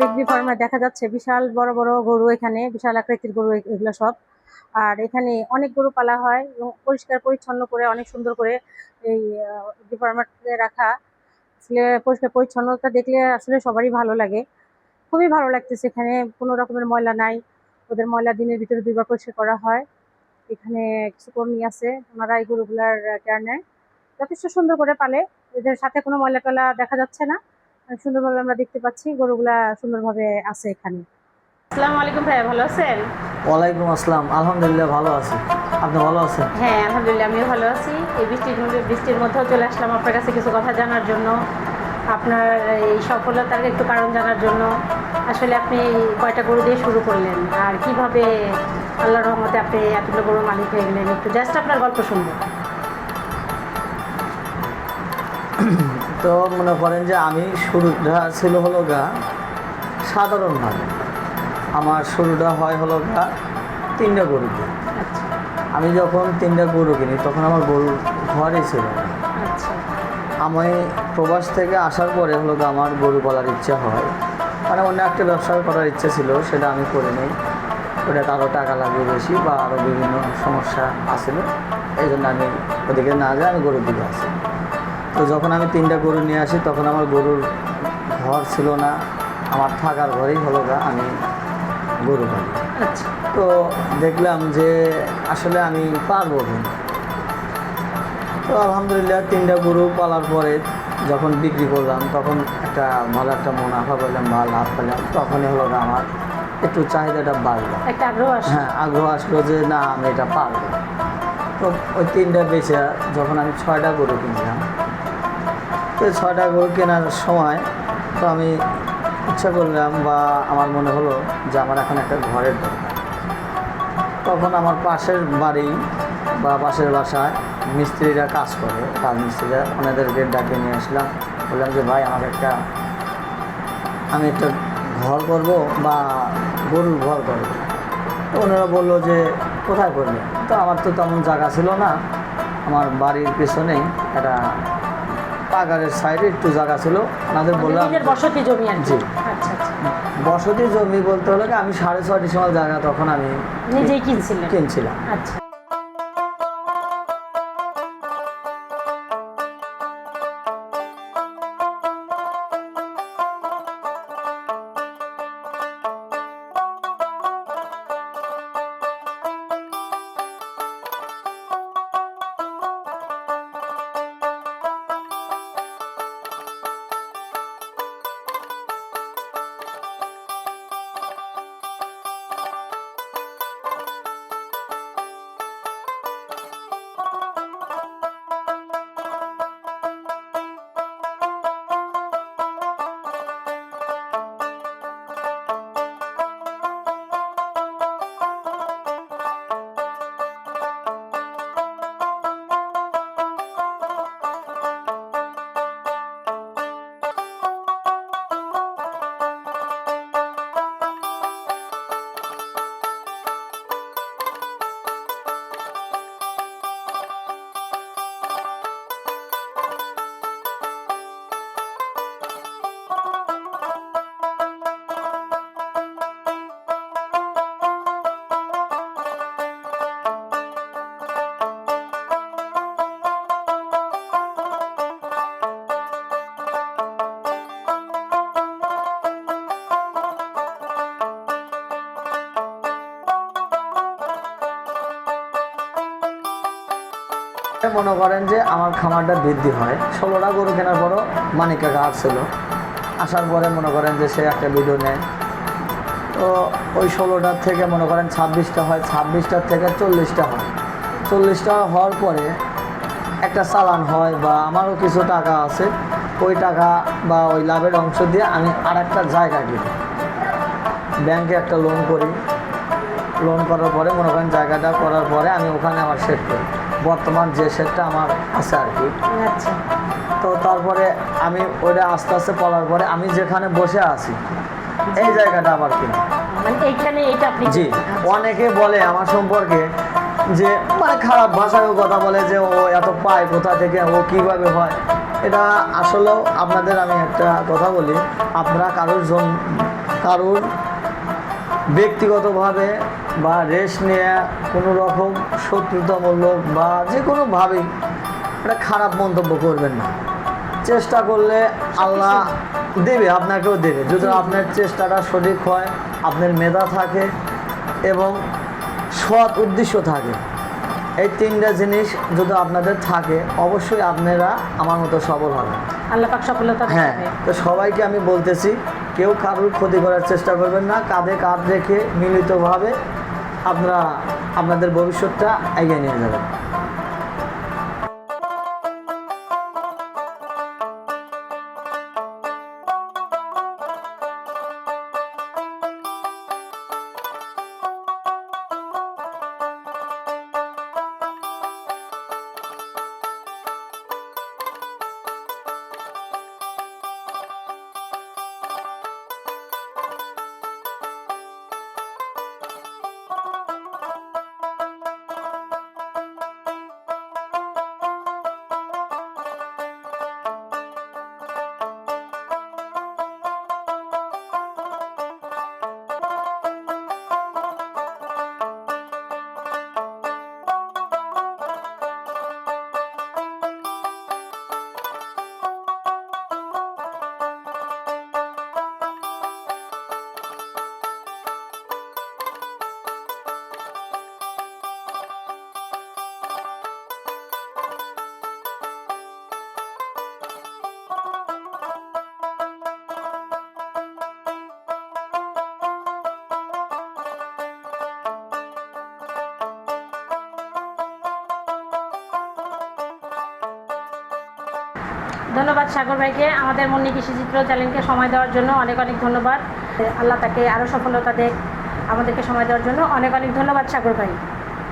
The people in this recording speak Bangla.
বিক্রি ফার্মে দেখা যাচ্ছে, বিশাল বড় বড় গরু এখানে, বিশাল আকৃতির গরু এগুলো সব। আর এখানে অনেক গরু পালা হয় এবং পরিষ্কার পরিচ্ছন্ন করে, অনেক সুন্দর করে এই ডিপার্টমেন্টে রাখা। আসলে পরিষ্কার পরিচ্ছন্নতা দেখলে আসলে সবারই ভালো লাগে। খুবই ভালো লাগতেছে এখানে, কোনো রকমের ময়লা নাই। ওদের ময়লা দিনের ভিতরে দুইবার পরিষ্কার করা হয়। এখানে কিছু কর্মী আছে, ওনারা এই গরুগুলার কেয়ার নেয়। যথেষ্ট সুন্দর করে পালে। এদের সাথে কোনো ময়লা টলা দেখা যাচ্ছে না। সুন্দরভাবে আমরা দেখতে পাচ্ছি গরুগুলা সুন্দরভাবে আছে এখানে। আসসালামু আলাইকুম ভাইয়া ভালো আছেন? ওয়ালাইকুম আসসালাম আলহামদুলিল্লাহ ভালো আছি। আপনি ভালো আছেন? হ্যাঁ আলহামদুলিল্লাহ আমিও ভালো আছি। এই বৃষ্টির মধ্যে বৃষ্টির মধ্যেও চলে আসলাম আপনার কাছে কিছু কথা জানার জন্য। আপনার এই সফলতার একটু কারণ জানার জন্য। আসলে আপনি কয়টা গরু দিয়ে শুরু করলেন আর কীভাবে আল্লাহর রহমতে আপনি এতগুলো গরুর মালিক হয়ে গেলেন? একটু জাস্ট আপনার গল্প শুনব। তো মনে করেন যে আমি শুরুটা ছিল হলো গা সাধারণভাবে আমার শুরুটা হয় হলো গা তিনটা গরুতে আচ্ছা আমি যখন তিনটা গরু কিনি তখন আমার গরুর ঘরে ছিল। আমি প্রবাস থেকে আসার পরে হলো গা আমার গরু পালার ইচ্ছা হয়। মানে অন্য একটা ব্যবসা করার ইচ্ছা ছিল, সেটা আমি করে নিই। ওটাতে আরও টাকা লাগবে বেশি বা আরও বিভিন্ন সমস্যা আসছিল এই জন্য আমি ওদিকে না যাই আমি গরুর দিকে আসি। তো যখন আমি তিনটা গরু নিয়ে আসি তখন আমার গরুর ঘর ছিল না। আমার থাকার ঘরেই হলো গা আমি গরু পালি। আচ্ছা। তো দেখলাম যে আসলে আমি পারব কিন্তু তো আলহামদুলিল্লাহ তিনটা গরু পালার পরে যখন বিক্রি করলাম তখন একটা ভালো একটা মুনাফা পেলাম বা লাভ পেলাম। তখনই হলো গা আমার একটু চাহিদাটা বাড়লো। একটা আগ্রহ হ্যাঁ আগ্রহ আসলো যে না আমি এটা পারব। তো ওই তিনটা বেচে যখন আমি ছয়টা গরু কিনলাম তো ছয়টা গরু কেনার সময় তো আমি ইচ্ছা করলাম বা আমার মনে হলো যে আমার এখন একটা ঘরের দরকার। তখন আমার পাশের বাড়ি বা পাশের বাসায় মিস্ত্রিরা কাজ করে কাজ মিস্ত্রিরা ওনাদেরকে ডাকে নিয়ে আসলাম। বললাম যে, ভাই, আমার একটা, আমি একটা ঘর করব বা গরুর ঘর করব। তো ওনারা বলল যে, কোথায় করবে? তো আমার তো তেমন জায়গা ছিল না। আমার বাড়ির পেছনেই একটা পাগারের সাইডে একটু জায়গা ছিল। আমাদের বললাম নিজের বসতি জমি আর জি। আচ্ছা আচ্ছা। বসতি জমি বলতে হলে আমি সাড়ে ছয়টি সময় জায়গা তখন আমি নিজেই কিনছিলাম কিনছিলাম। আচ্ছা। মনে করেন যে আমার খামারটা বৃদ্ধি হয়। ষোলোটা গরু কেনার পরও মানিক কাকা আসছিল। আসার পরে মনে করেন যে সে একটা ভিডিও নেয়। তো ওই ষোলোটার থেকে মনে করেন ছাব্বিশটা হয় ছাব্বিশটার থেকে চল্লিশটা হয়। চল্লিশটা হওয়ার পরে একটা চালান হয় বা আমারও কিছু টাকা আছে, ওই টাকা বা ওই লাভের অংশ দিয়ে আমি আর একটা জায়গা কিনি। ব্যাংকে একটা লোন করি। লোন করার পরে মনে করেন জায়গাটা করার পরে আমি ওখানে আমার সেট করি। বর্তমান যে সেটটা আমার আছে আর কি। আচ্ছা। তো তারপরে আমি ওইটা আস্তে আস্তে পড়ার পরে আমি যেখানে বসে আছি এই জায়গাটা আমার কিনি মানে জি। অনেকে বলে আমার সম্পর্কে যে মানে খারাপ ভাষায়ও কথা বলে যে ও এত পায় কোথা থেকে ও কীভাবে হয়। এটা আসলেও আপনাদের আমি একটা কথা বলি আপনারা কারোর জন কারুর ব্যক্তিগতভাবে বা রেস্ট নেওয়া কোনো রকম শত্রুতামূলক বা যে কোনোভাবেই একটা খারাপ মন্তব্য করবেন না। চেষ্টা করলে আল্লাহ দেবে আপনাকেও দেবে। যদি আপনার চেষ্টাটা সঠিক হয় আপনার মেধা থাকে এবং সৎ উদ্দেশ্য থাকে এই তিনটা জিনিস যদি আপনাদের থাকে অবশ্যই আপনারা আমার মতো সফল হবেন। আল্লাহ পাক সফলতা হ্যাঁ তো সবাইকে আমি বলতেছি কেউ কারোর ক্ষতি করার চেষ্টা করবেন না, কাঁধে কাঁধ রেখে মিলিতভাবে আপনারা আপনাদের ভবিষ্যৎটা এগিয়ে নিয়ে যাবেন। ধন্যবাদ সাগর ভাইকে। আমাদের মন্নি কৃষিচিত্র চ্যানেলকে সময় দেওয়ার জন্য অনেক অনেক ধন্যবাদ। আল্লাহ তাকে আরও সফলতা দেখ, আমাদেরকে সময় দেওয়ার জন্য অনেক অনেক ধন্যবাদ সাগর ভাই।